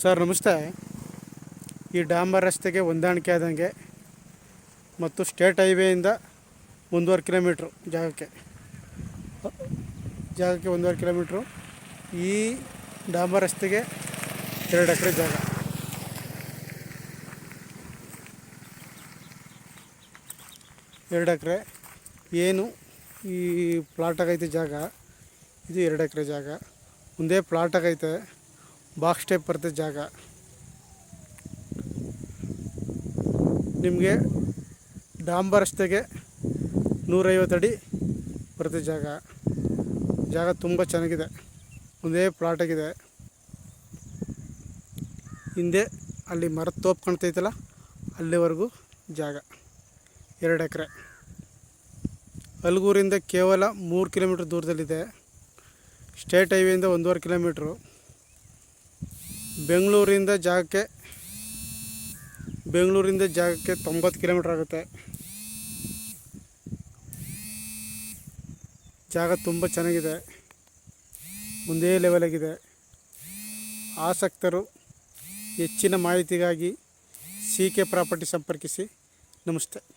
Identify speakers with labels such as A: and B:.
A: Sir, ನಮಸ್ತೆ. ಈ ಡಾಂಬರ್ ರಸ್ತೆಗೆ ಹೊಂದಾಣಿಕೆ ಆದಂಗೆ ಮತ್ತು ಸ್ಟೇಟ್ ಹೈವೇಯಿಂದ ಒಂದೂವರೆ ಕಿಲೋಮೀಟ್ರು ಜಾಗಕ್ಕೆ. ಜಾಗಕ್ಕೆ ಒಂದೂವರೆ ಕಿಲೋಮೀಟ್ರು. ಈ ಡಾಂಬರ್ ರಸ್ತೆಗೆ ಎರಡು ಎಕರೆ ಜಾಗ. ಎರಡು ಎಕರೆ. ಏನು ಈ ಪ್ಲಾಟಾಗೈತೆ ಜಾಗ. ಇದು ಎರಡು ಎಕರೆ ಜಾಗ. ಒಂದೇ ಪ್ಲಾಟಾಗೈತೆ ಬಾಕ್ಸ್ ಟೈಪ್ ಬರ್ತದೆ ಜಾಗ. ನಿಮಗೆ ಡಾಂಬರ್ ರಸ್ತೆಗೆ ನೂರೈವತ್ತು ಅಡಿ ಬರ್ತದೆ ಜಾಗ. ಜಾಗ ತುಂಬ ಚೆನ್ನಾಗಿದೆ. ಒಂದೇ ಪ್ಲಾಟಾಗಿದೆ ಹಿಂದೆ ಅಲ್ಲಿ ಮರದ ತೋಪ್ ಕಾಣ್ತೈತಲ್ಲ ಅಲ್ಲಿವರೆಗೂ ಜಾಗ. ಎರಡು ಎಕರೆ. ಅಲ್ಗೂರಿಂದ ಕೇವಲ ಮೂರು ಕಿಲೋಮೀಟ್ರ್ ದೂರದಲ್ಲಿದೆ. ಸ್ಟೇಟ್ ಹೈವೇಯಿಂದ ಒಂದೂವರೆ ಕಿಲೋಮೀಟ್ರು. ಬೆಂಗಳೂರಿಂದ ಜಾಗಕ್ಕೆ ಬೆಂಗಳೂರಿಂದ ಜಾಗಕ್ಕೆ ತೊಂಬತ್ತು ಕಿಲೋಮೀಟ್ರ್ ಆಗುತ್ತೆ. ಜಾಗ ತುಂಬ ಚೆನ್ನಾಗಿದೆ. ಒಂದೇ ಲೆವೆಲಾಗಿದೆ ಆಸಕ್ತರು ಹೆಚ್ಚಿನ ಮಾಹಿತಿಗಾಗಿ ಸಿ ಕೆ ಪ್ರಾಪರ್ಟಿ ಸಂಪರ್ಕಿಸಿ. ನಮಸ್ತೆ.